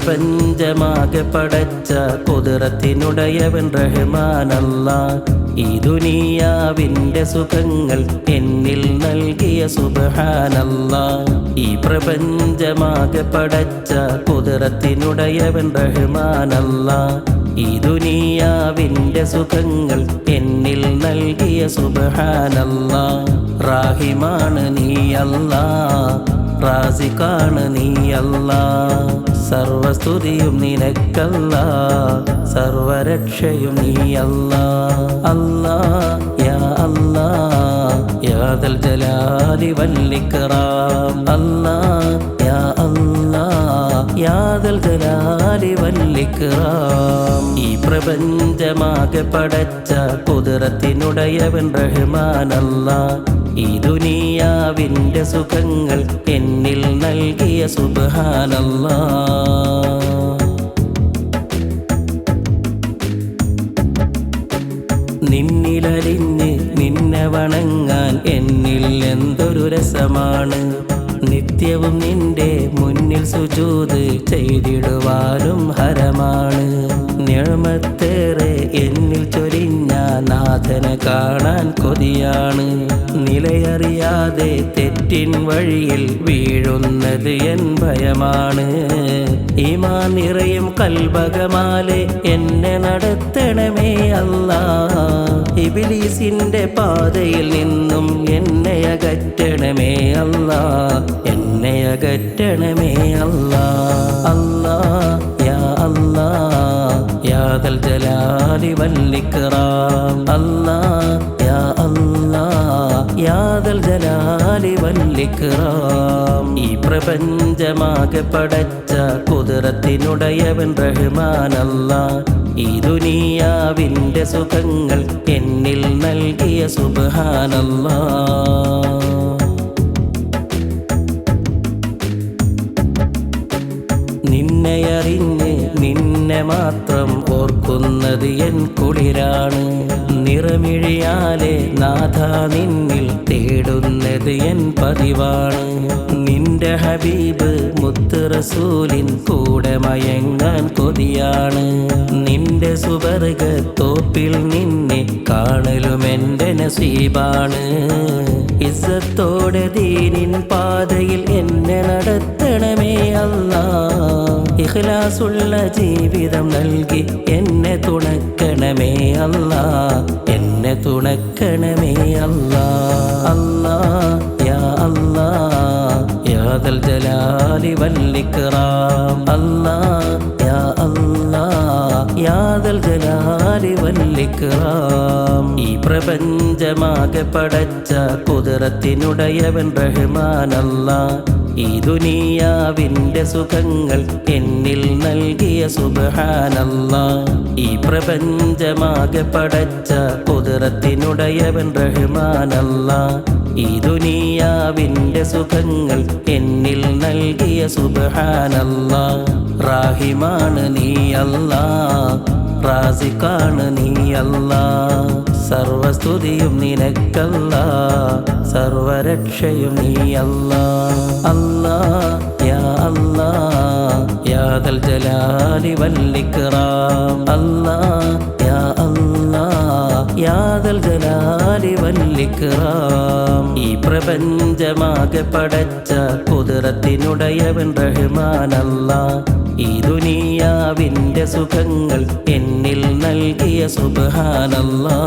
പ്രപഞ്ചമാകെ പടച്ച കുതിരത്തിനുടയവൻ റഹ്മാനല്ല. ഈ ദുനിയാവിന്റെ സുഖങ്ങൾ എന്നിൽ നൽകിയ സുബഹാനല്ല. ഈ പ്രപഞ്ചമാകെ പടച്ച കുതിരത്തിനുടയവൻ റഹ്മാനല്ല. ഈ ദുനിയാവിന്റെ സുഖങ്ങൾ എന്നിൽ നൽകിയ സുബഹാനല്ല. റാഹിമാണ് നീ അല്ലാ റാസിക്കാണ് നീയല്ല. സർവസ്തുതിയും നിനക്കല്ല. സർവരക്ഷയും നീയല്ല അല്ല യാ അല്ല. യാതൽ ജലാലി വല്ലിക്കറാം. അല്ല യാ അല്ലാ. യാദൽ ജലാലി വല്ലിക്കറാം ഈ പ്രപഞ്ചമാകെ പടച്ച കുതിരത്തിനുടയവൻ റഹ്മാനല്ല. ഈ ദുനിയാവിന്റെ സുഖങ്ങൾ എന്നിൽ നൽകിയ സുബാനല്ല നിന്നിലലിഞ്ഞ് നിന്നെ വണങ്ങാൻ എന്നിൽ എന്തൊരു രസമാണ്. നിത്യവും നിന്റെ മുന്നിൽ സുജൂത് ചെയ്തിടുവാനും ഹരമാണ്. ഞമത്തേറെ എന്നിൽ ചൊരിഞ്ഞ നാഥനെ കാണാൻ കൊതിയാണ്. നിലയറിയാതെ തെറ്റിൻ വഴിയിൽ വീഴുന്നത് എൻ ഭയമാണ്. ഈമാ നിറയും കൽഭകമാലെ എന്നെ നടത്തണമേ അല്ല. ഇബിലീസിന്റെ പാതയിൽ നിന്നും എന്നെ അകറ്റണമേ അല്ല. എന്നെ അകറ്റണമേ അല്ലാ. അല്ലാ യാ അല്ലാ. യാതൽ ജലാലി വല്ലിക്കറാം അല്ലാ യാ അല്ലാ. യാതൽ ജലാലി വല്ലിക്കറാം ഈ പ്രപഞ്ചമാകെ പടച്ച കുതിരത്തിനുടയവൻ റഹ്മാനല്ല ഈ ദുനിയാവിന്റെ സുഖങ്ങൾ എന്നിൽ നൽകിയ സുബഹാനല്ലാ. അറിഞ്ഞ് നിന്നെ മാത്രം ഓർക്കുന്നത് എൻ കുളിരാണ്. നിറമിഴിയാലെ നാഥ നിന്നിൽ തേടുന്നത് എൻ പതിവാണ്. നിന്റെ ഹബീബ് മുത്ത് റസൂലിൻ കൂടെ മയങ്ങാൻ കൊതിയാണ്. നിന്റെ സുവർഗ തോപ്പിൽ നിന്നെ കാണലും എന്റെ നസീബാണ്. ഇസ്സത്തോടെ ദീനിൻ പാതയിൽ എന്നെ നടത്തണമേ അല്ല. ഇഖ്ലാസുള്ള ജീവിതം നൽകി എന്നെ തുണക്കണമേ അല്ല. എന്നെ തുണക്കണമേ അല്ല. അല്ല യാ അല്ലാ. യാദൽ ജലാലി വല്ലിക്കറാം യാ അല്ലാ യാദൽ ജലാലി വല്ലിക്കാം ഈ പ്രപഞ്ചമാകെ പടച്ച കുതിരത്തിനുടയവൻ റഹ്മാനല്ല. ഈ ദുനിയാവിന്റെ സുഖങ്ങൾ എന്നിൽ നൽകിയ സുബഹാനല്ല. ഈ പ്രപഞ്ചമാകെ പടച്ച കുതിരത്തിനുടയവൻ റഹ്മാനല്ല. ഈ ദുനിയാവിന്റെ സുഖങ്ങൾ എന്നിൽ നൽകിയ സുബഹാനല്ല. റാഹിമാണ് നീ അല്ല. റാസിക്കാണ് നീ അല്ല. സർവസ്തുതിയും നിനക്കല്ല. സർവരക്ഷയും നീ അല്ലാ. അല്ലാ യാ അല്ലാ. യാദൽ ജലാലി വല്ലിക്കറാം അല്ലാ യാ അല്ലാ. യാദൽ ജലാലി വല്ലിക്കറാം ഈ പ്രപഞ്ചമാകെ പടച്ച കുതിരത്തിനുടയവൻ റഹ്മാനല്ല ഈ ദുനിയാവിന്റെ സുഖങ്ങൾ എന്നിൽ നൽകിയ സുബഹാനല്ലാ.